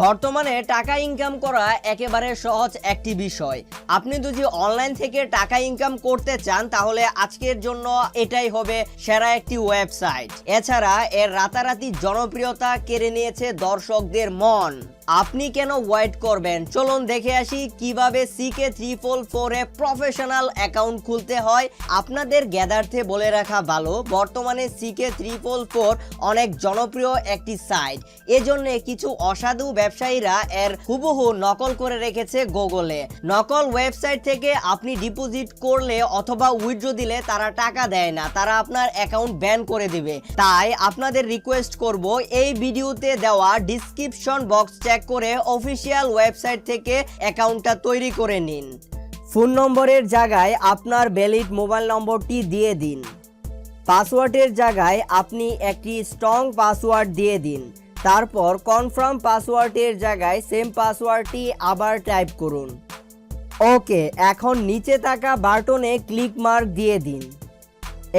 বর্তমানে টাকা ইনকাম করা একেবারে সহজ একটি বিষয়। আপনি যদি অনলাইন থেকে টাকা ইনকাম করতে চান, তাহলে আজকের জন্য এটাই হবে সেরা একটি ওয়েবসাইট এছাড়া এর রাতারাতি জনপ্রিয়তা কেড়ে নিয়েছে দর্শকদের মন। আপনি কেন ওয়েট করবেন? চলুন দেখে আসি কীভাবে সিকে ফোর ফোরে প্রফেশনাল অ্যাকাউন্ট খুলতে হয়। আপনাদের জ্ঞাদার্থে বলে রাখা ভালো, বর্তমানে সিকে থ্রি ফোর অনেক জনপ্রিয় একটি সাইট এজন্য কিছু অসাধু ব্যবসায়ীরা এর হুবহু নকল করে রেখেছে গুগলে নকল ওয়েবসাইট থেকে আপনি ডিপোজিট করলে অথবা উইথড্র দিলে তারা টাকা দেয় না, তারা আপনার অ্যাকাউন্ট ব্যান করে দিবে। তাই আপনাদের রিকোয়েস্ট করব এই ভিডিওতে দেওয়া ডিসক্রিপশন বক্স চেক করে অফিসিয়াল ওয়েবসাইট থেকে অ্যাকাউন্টটা তৈরি করে নিন। ফোন নম্বরের জায়গায় আপনার ভ্যালিড মোবাইল নম্বরটি দিয়ে দিন। পাসওয়ার্ডের জায়গায় আপনি একটি স্ট্রং পাসওয়ার্ড দিয়ে দিন। তারপর কনফার্ম পাসওয়ার্ডের জায়গায় সেম পাসওয়ার্ডটি আবার টাইপ করুন। ওকে এখন নিচে থাকা বাটনে ক্লিক মার্ক দিয়ে দিন।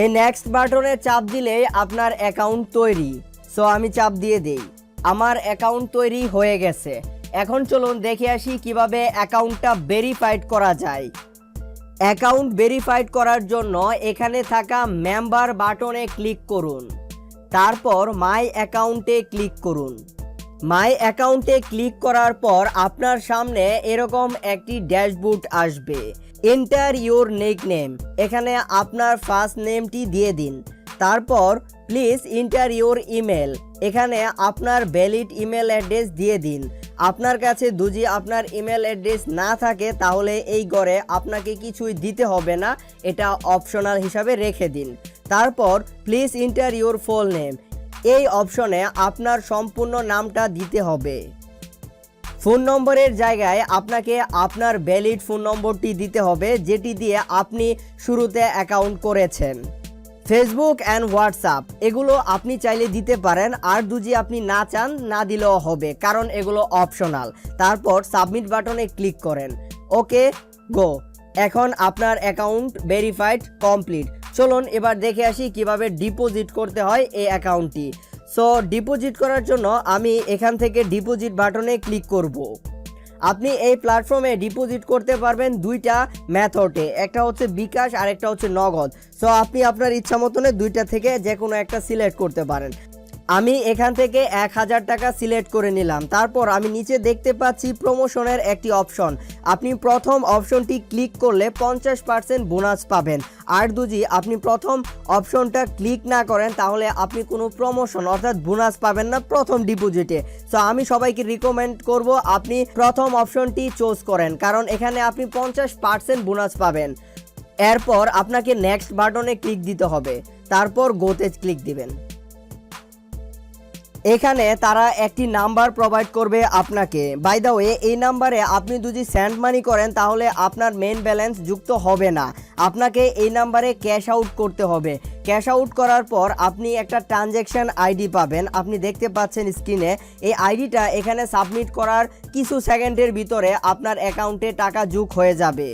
এই নেক্সট বাটনে চাপ দিলেই আপনার অ্যাকাউন্ট তৈরি। সো আমি চাপ দিয়ে দেই। আমার অ্যাকাউন্ট তৈরি হয়ে গেছে। এখন চলুন দেখে আসি কীভাবে অ্যাকাউন্টটা ভেরিফাইড করা যায়। অ্যাকাউন্ট ভেরিফাইড করার জন্য এখানে থাকা মেম্বার বাটনে ক্লিক করুন। তারপর মাই অ্যাকাউন্টে ক্লিক করুন। মাই অ্যাকাউন্টে ক্লিক করার পর আপনার সামনে এরকম একটি ড্যাশবোর্ড আসবে। এন্টার ইউর নেক নেম এখানে আপনার ফার্স্ট নেমটি দিয়ে দিন। তারপর প্লিজ ইন্টার ইউর ইমেল এখানে আপনার ভ্যালিড ইমেল অ্যাড্রেস দিয়ে দিন। আপনার কাছে যদি আপনার ইমেল অ্যাড্রেস না থাকে, তাহলে এই গড়ে আপনাকে কিছুই দিতে হবে না। এটা অপশনাল হিসাবে রেখে দিন। তারপর please enter your full name এই অপশনে আপনার সম্পূর্ণ নামটা দিতে হবে। ফোন নম্বরের জায়গায় আপনাকে আপনার ভ্যালিড ফোন নম্বরটি দিতে হবে, যেটি দিয়ে আপনি শুরুতে অ্যাকাউন্ট করেছেন। ফেসবুক অ্যান্ড হোয়াটসঅ্যাপ এগুলো আপনি চাইলে দিতে পারেন, আর যদি আপনি না চান, না দিলেও হবে, কারণ এগুলো অপশনাল তারপর সাবমিট বাটনে ক্লিক করেন। ওকে গো এখন আপনার অ্যাকাউন্ট ভেরিফাইড কমপ্লিট চলুন এবার দেখে আসি কীভাবে ডিপোজিট করতে হয় এই অ্যাকাউন্টটি সো ডিপোজিট করার জন্য আমি এখান থেকে ডিপোজিট বাটনে ক্লিক করব। আপনি এই প্ল্যাটফর্মে ডিপোজিট করতে পারবেন দুইটা মেথডে একটা হচ্ছে বিকাশ আর একটা হচ্ছে নগদ। সো আপনি আপনার ইচ্ছা মতনে দুইটা থেকে যে কোনো একটা সিলেক্ট করতে পারেন। আমি এখান থেকে এক হাজার টাকা সিলেক্ট করে নিলাম। তারপর আমি নিচে দেখতে পাচ্ছি প্রমোশনের একটি অপশন আপনি প্রথম অপশনটি ক্লিক করলে পঞ্চাশ পার্সেন্ট বোনাস পাবেন। আর দুজি আপনি প্রথম অপশনটা ক্লিক না করেন, তাহলে আপনি কোনো প্রমোশন অর্থাৎ বোনাস পাবেন না প্রথম ডিপোজিটে সো আমি সবাইকে রিকমেন্ড করব আপনি প্রথম অপশনটি চুজ করেন, কারণ এখানে আপনি পঞ্চাশ পার্সেন্ট বোনাস পাবেন। এরপর আপনাকে নেক্সট বাটনে ক্লিক দিতে হবে। তারপর গোতে ক্লিক দিবেন। এখানে তারা একটি নাম্বার প্রোভাইড করবে আপনাকে। বাই দ্য ওয়ে এই নাম্বারে আপনি যদি সেন্ড মানি করেন, তাহলে আপনার মেন ব্যালেন্স যুক্ত হবে না। আপনাকে এই নাম্বারে ক্যাশ আউট করতে হবে। ক্যাশ আউট করার পর আপনি একটা ট্রানজ্যাকশন আইডি পাবেন। আপনি দেখতে পাচ্ছেন স্ক্রিনে এই আইডিটা এখানে সাবমিট করার কিছু সেকেন্ডের ভিতরে আপনার অ্যাকাউন্টে টাকা যোগ হয়ে যাবে।